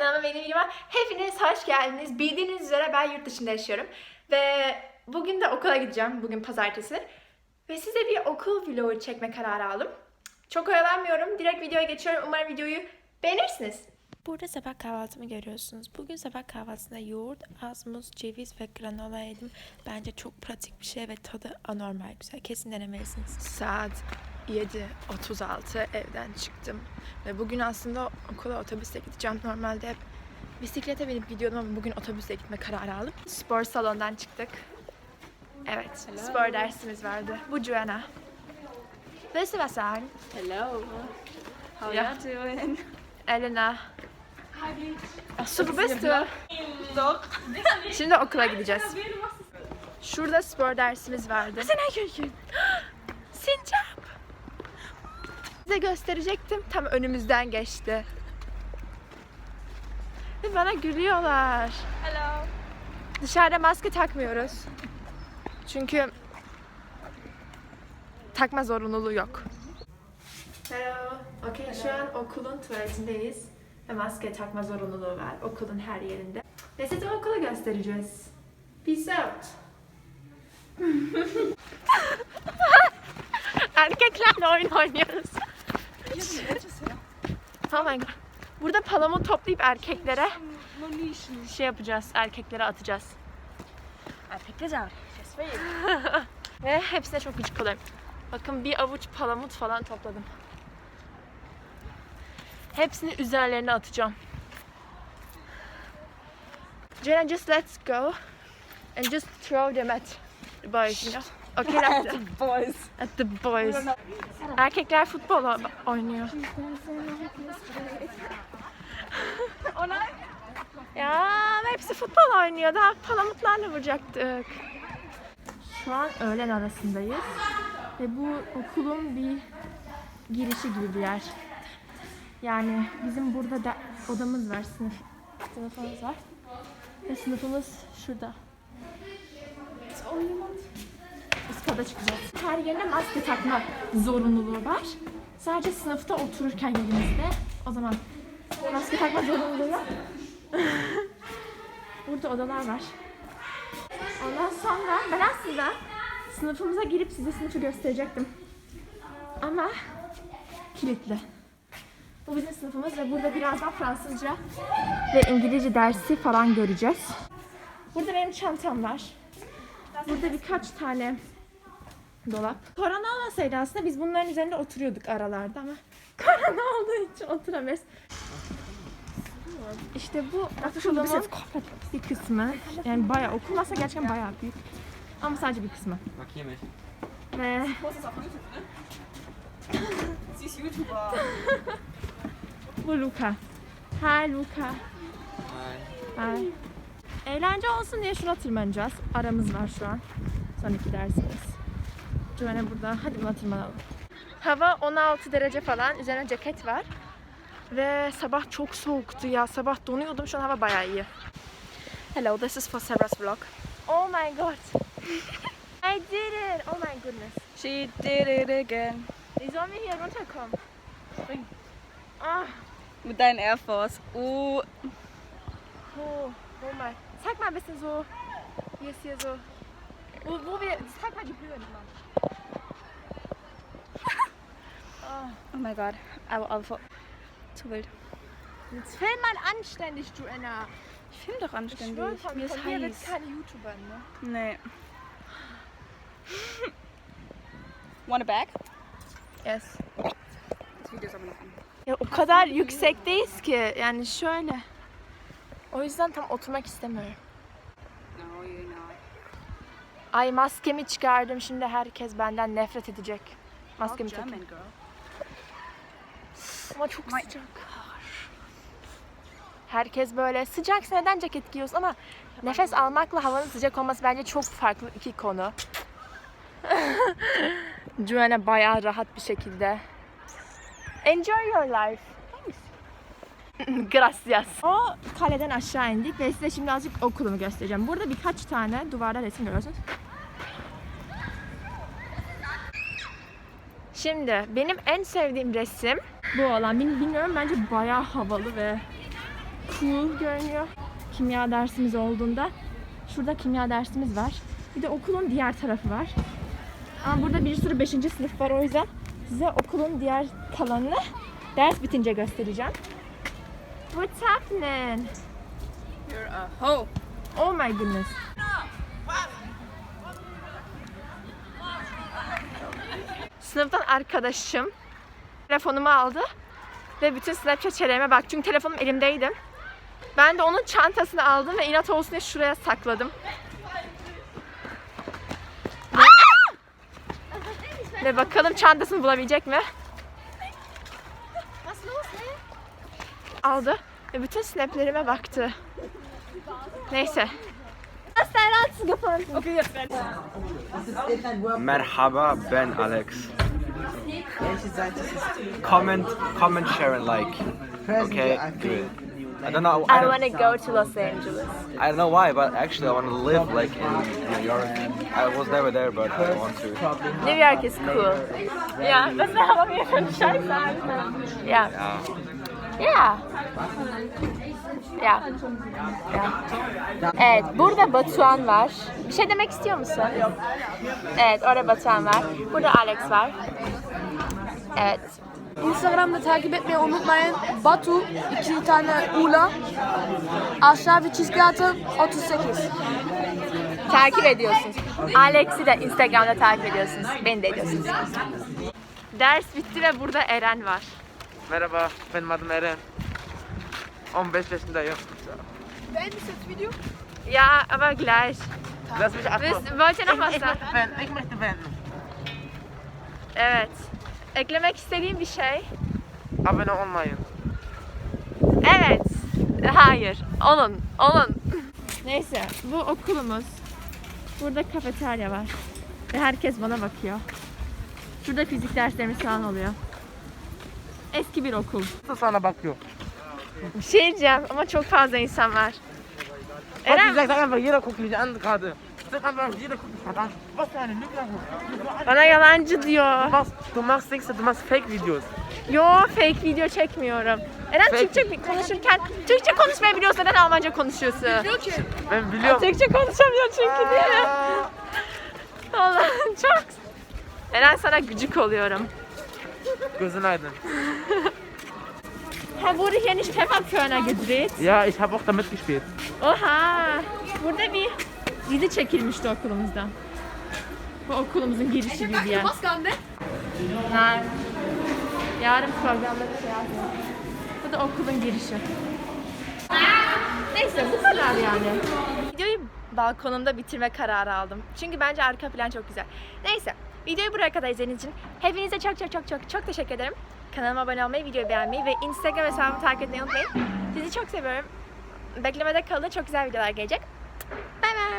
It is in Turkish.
kanalıma benim videoma hepiniz hoş geldiniz. Bildiğiniz üzere ben yurt dışında yaşıyorum. Ve bugün de okula gideceğim. Bugün pazartesi. Ve size bir okul vlogu çekme kararı aldım. Çok oyalanmıyorum. Direkt videoya geçiyorum. Umarım videoyu beğenirsiniz. Burada sabah kahvaltımı görüyorsunuz. Bugün sabah kahvaltısında yoğurt, az muz, ceviz ve granola yedim. Bence çok pratik bir şey ve tadı anormal güzel. Kesin denemelisiniz. Saat 7.36 evden çıktım. Ve bugün aslında okula otobüsle gideceğim. Normalde hep bisiklete binip gidiyordum ama bugün otobüsle gitme kararı aldım. Spor salondan çıktık. Evet, spor dersimiz vardı. Bu Joanna. Du was sagen? Hello. How Ja. you doing? Elena. So, wo bist du? Şimdi okula gideceğiz. Şurada spor dersimiz vardı. Sincap. Size gösterecektim. Tam önümüzden geçti. Ve bana gülüyorlar. Hello. Dışarıda maske takmıyoruz. Çünkü takma zorunluluğu yok. Merhaba. Okay, şu an okulun tuvaletindeyiz. Ve maske takma zorunluluğu var okulun her yerinde. Ve size okulu göstereceğiz. Peace out. Erkeklerle oyun oynuyoruz. Oh my god. Burada palamut toplayıp erkeklere şey yapacağız, erkeklere atacağız. Erkekler Ve hepsine çok gıcık oluyorum. Bakın bir avuç palamut falan topladım. Hepsini üzerlerine atacağım. Jenna, just let's go and just throw them at the boys, you know? Okay, at the, Boys. at the boys. Erkekler futbol oynuyor. Nein. Ya hepsi futbol oynuyor. Daha palamutlarla vuracaktık. Şu an öğlen arasındayız. Ve bu okulun bir girişi gibi bir yer. Yani bizim burada da odamız var, sınıf sınıfımız var. Ve sınıfımız şurada. Kata çıkacağız. Her yerine maske takma zorunluluğu var. Sadece sınıfta otururken yerimizde. O zaman maske takma zorunluluğu yok. Burada odalar var. Ondan sonra ben aslında sınıfımıza girip size sınıfı gösterecektim. Ama kilitli. Bu bizim sınıfımız ve burada birazdan Fransızca ve İngilizce dersi falan göreceğiz. Burada benim çantam var. Burada birkaç tane dolap. Korona olmasaydı aslında biz bunların üzerinde oturuyorduk aralarda ama korona olduğu için oturamıyoruz. İşte bu okulun bir kısmı. Yani bayağı okulmazsa gerçekten bayağı büyük. Ama sadece bir kısmı. Mich. Ve bu Luca. Hi Luca. Hi. Hi. Eğlence olsun diye şuna tırmanacağız. Aramız var şu an. Son iki dersimiz. Joanna burada. Hadi buna tırmanalım. Hava 16 derece falan. Üzerine ceket var. Ve sabah çok soğuktu ya. Sabah donuyordum. Şu an hava bayağı iyi. Hello, this is for Sarah's vlog. Oh my god. I did it. Oh my goodness. She did it again. Wie sollen wir hier runterkommen? Spring. Ah, Mit deinen Air Force. Uh. oh, oh my. Zeig mal ein bisschen so. Hier ist hier so. Wo, wo wir. Zeig mal die Höhen. Mann. Oh mein Gott. Aber also. Zu wild. Jetzt film mal anständig, Joanna. Ich film doch Ich anständig. schwöre, von, Mir ist von heiß. keine YouTuber, ne? Nee. Want a bag? Yes. Das Video ist aber noch an. Ya o kadar yüksekteyiz ki. Yani şöyle. O yüzden tam oturmak istemiyorum. No, you know. Ay maskemi çıkardım. Şimdi herkes benden nefret edecek. Maskemi German takayım. girl. Ama çok My- sıcak. Herkes böyle sıcaksa neden ceket giyiyorsun ama nefes almakla havanın sıcak olması bence çok farklı iki konu. Joanna bayağı rahat bir şekilde. Enjoy your life. Gracias. O kaleden aşağı indik ve size şimdi azıcık okulumu göstereceğim. Burada birkaç tane duvarda resim görüyorsunuz. Şimdi benim en sevdiğim resim bu olan. Bil- Bilmiyorum bence bayağı havalı ve cool görünüyor. Kimya dersimiz olduğunda. Şurada kimya dersimiz var. Bir de okulun diğer tarafı var. Ama burada bir sürü 5. sınıf var o yüzden size okulun diğer kalanını ders bitince göstereceğim. What's happening? You're a hoe. Oh my goodness. Sınıftan arkadaşım telefonumu aldı ve bütün Snapchat şeylerime bak çünkü telefonum elimdeydi. Ben de onun çantasını aldım ve inat olsun diye şuraya sakladım. Ve, ve bakalım çantasını bulabilecek mi? Aldı ve bütün snaplerime baktı. Neyse. Merhaba, ben Alex. Comment, comment, share, and like. Okay, good. I don't know. I I don't, wanna go to Los Angeles. I don't know why, but actually, I want to live like in New York. I was never there, but I want to. New York is cool. Yeah, that's not how we even try Yeah. Yeah. Yeah. Yeah. Yeah. Evet, burada Batuhan var. Bir şey demek istiyor musun? Yok. Evet, orada Batuhan var. Burada Alex var. Evet. Instagram'da takip etmeyi unutmayın. Batu, iki tane Ula. Aşağı bir çizgi atın. 38. Takip ediyorsunuz. Alex'i de Instagram'da takip ediyorsunuz. Beni de ediyorsunuz. Ders bitti ve burada Eren var. Merhaba, benim adım Eren. 15 yaşındayım. Ja, aber gleich. Lass mich antworten. wollt ihr noch was Ich sagen? möchte beenden, ich möchte beenden. Evet. Eklemek istediğim bir şey. Abone olmayın. Evet. Hayır. Olun. Olun. Neyse. Bu okulumuz. Burada kafeterya var. Ve herkes bana bakıyor. Şurada fizik derslerimiz falan oluyor. Eski bir okul. Nasıl sana bakıyor? Bir şey diyeceğim ama çok fazla insan var. Eren bana yalancı diyor. Du machst, Dings, du machst Fake-Videos. Yo fake video çekmiyorum. Eren Türkçe bir- konuşurken Türkçe konuşmayı biliyorsun neden Almanca konuşuyorsun? Ben biliyorum. Türkçe konuşamıyor çünkü mi? Allah'ım çok. Eren sana gıcık oluyorum. Gözün aydın. Wurde hier nicht Pfefferkörner gedreht? Ja, ich habe auch damit gespielt. Oha! Burada bir dizi çekilmişti okulumuzda. Bu okulumuzun girişi gibi bir yer. Nein. Yarın programda bir şey yapıyor. Bu da okulun girişi. Neyse bu kadar yani. Videoyu balkonumda bitirme kararı aldım. Çünkü bence arka plan çok güzel. Neyse. Videoyu buraya kadar izlediğiniz için hepinize çok çok çok çok çok teşekkür ederim. Kanalıma abone olmayı, videoyu beğenmeyi ve Instagram hesabımı takip etmeyi unutmayın. Sizi çok seviyorum. Beklemede kalın. Çok güzel videolar gelecek. Bay bay.